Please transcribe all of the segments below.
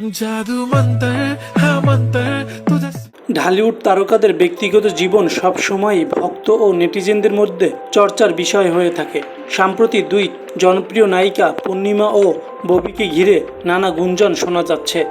জাদু মন্তর মন্তর ঢালিউড তারকাদের ব্যক্তিগত জীবন সবসময়ই ভক্ত ও নেটিজেনদের মধ্যে চর্চার বিষয় হয়ে থাকে। সাম্প্রতি দুই জনপ্রিয় নায়িকা পূর্ণিমা ও ববিকে ঘিরে নানা গুঞ্জন শোনা যাচ্ছে।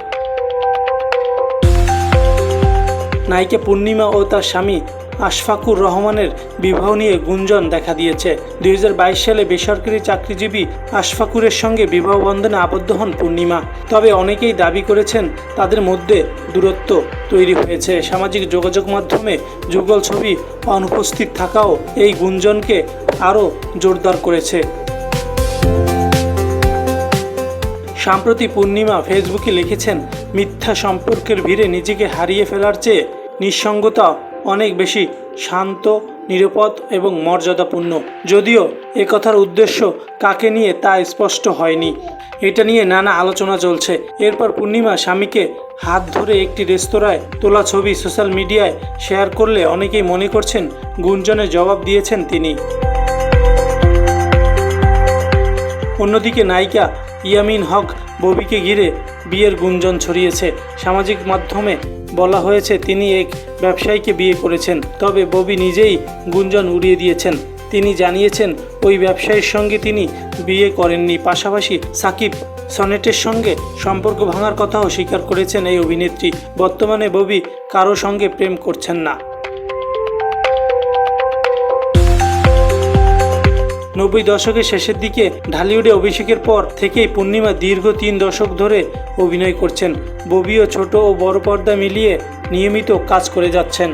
নায়িকা পূর্ণিমা ও তার স্বামী আশফাকুর রহমানের বিবাহ নিয়ে গুঞ্জন দেখা দিয়েছে। দুই হাজার বাইশ সালে বেসরকারি চাকরিজীবী আশফাকুরের সঙ্গে বিবাহ বন্ধনে আবদ্ধ হন পূর্ণিমা। তবে অনেকেই দাবি করেছেন তাদের মধ্যে দূরত্ব তৈরি হয়েছে। সামাজিক যোগাযোগ মাধ্যমে যুগল ছবি অনুপস্থিত থাকাও এই গুঞ্জনকে আরও জোরদার করেছে। সম্প্রতি পূর্ণিমা ফেসবুকে লিখেছেন, মিথ্যা সম্পর্কের ভিড়ে নিজেকে হারিয়ে ফেলার চেয়ে নিঃসঙ্গতা অনেক বেশি শান্ত, নিরাপদ এবং মর্যাদাপূর্ণ। যদিও এ কথার উদ্দেশ্য কাকে নিয়ে তা স্পষ্ট হয়নি। এটা নিয়ে নানা আলোচনা চলছে। এরপর পূর্ণিমা স্বামীকে হাত ধরে একটি রেস্তোরাঁয় তোলা ছবি সোশ্যাল মিডিয়ায় শেয়ার করলে অনেকেই মনে করছেন গুঞ্জনের জবাব দিয়েছেন তিনি। অন্যদিকে নায়িকা ইয়ামিন হক ববিকে ঘিরে বিয়ের গুঞ্জন ছড়িয়েছে। সামাজিক মাধ্যমে বলা হয়েছে, তিনি এক ব্যবসায়ীকে বিয়ে করেছেন। তবে ববি নিজেই গুঞ্জন উড়িয়ে দিয়েছেন। তিনি জানিয়েছেন, ওই ব্যবসায়ীর সঙ্গে তিনি বিয়ে করেননি। পাশাপাশি সাকিব সনেটের সঙ্গে সম্পর্ক ভাঙার কথাও স্বীকার করেছেন এই অভিনেত্রী। বর্তমানে ববি কারও সঙ্গে প্রেম করছেন না। নব্বই দশকের শেষের দিকে ঢালিউডে অভিষেকের পর থেকেই পূর্ণিমা দীর্ঘ তিন দশক ধরে অভিনয় করছেন। ববিও ছোট ও বড় পর্দা মিলিয়ে নিয়মিত কাজ করে যাচ্ছেন।